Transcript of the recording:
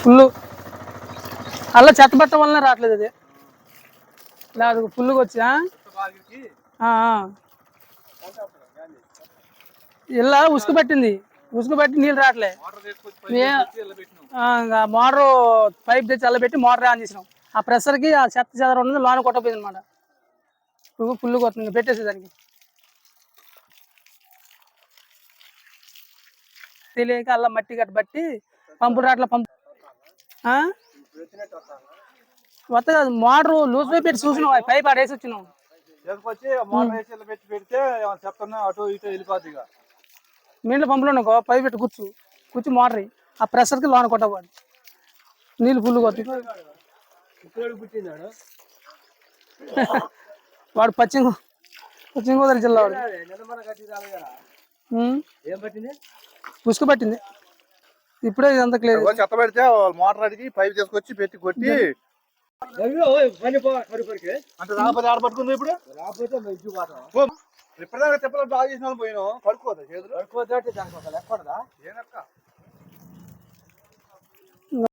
Full అలా చెత్త పట్టడం వల్ల రావట్లేదు అది. లేదు ఫుల్గా వచ్చా ఇలా ఉసుకు పట్టింది. ఉసుకు పట్టి నీళ్ళు రావట్లే. మోటార్ పైప్ తెచ్చి అల్లబెట్టి మోటార్ ఆన్ చేసినాం. ఆ ప్రెషర్కి ఆ చెత్త చెదర ఉన్నది లోన కొట్టపోయింది అనమాట ఇప్పుడు ఫుల్గా వస్తుంది పెట్టేసేదానికి తెలియక అలా మట్టి గట్ట బట్టి పంపు రాట్ల పంపు ఆ? కొత్త కాదు మోటార్ లూజ్ పైప్ పెట్టి చూసినాం ఆ పైప్ ఆడేసి వచ్చినాం తీసుకొచ్చి మోటార్ వేసి పెట్టి పెడితే చెప్తున్నా అటు ఇటు వెళ్ళిపోద్ది ఇక. నీళ్ళ పంపులో అనుకో పైప్ పెట్టి కూర్చు. కూర్చు మోటార్. ఆ ప్రెషర్కి లోన కొట్టబోదు నీళ్ళు ఫుల్ కొట్టు వాడు పశ్చిమ పశ్చిమ గోదావరి జిల్లా వాడు. ఉసుకు పట్టింది. ఇప్పుడే ఇదంతా క్లియర్ చెత్త పెడితే మోటార్ అడిగి పైప్ తీసుకొచ్చి పెట్టి కొట్టి అంటే రాకపోతే ఆడ పట్టుకుంది ఇప్పుడు? రాకపోతే చెప్పలేదు బాగా చేసిన వాళ్ళు పోయినాం. కడుక్కోదా చేతులు? కడుక్కోదా దానికి ఒక లెక్క?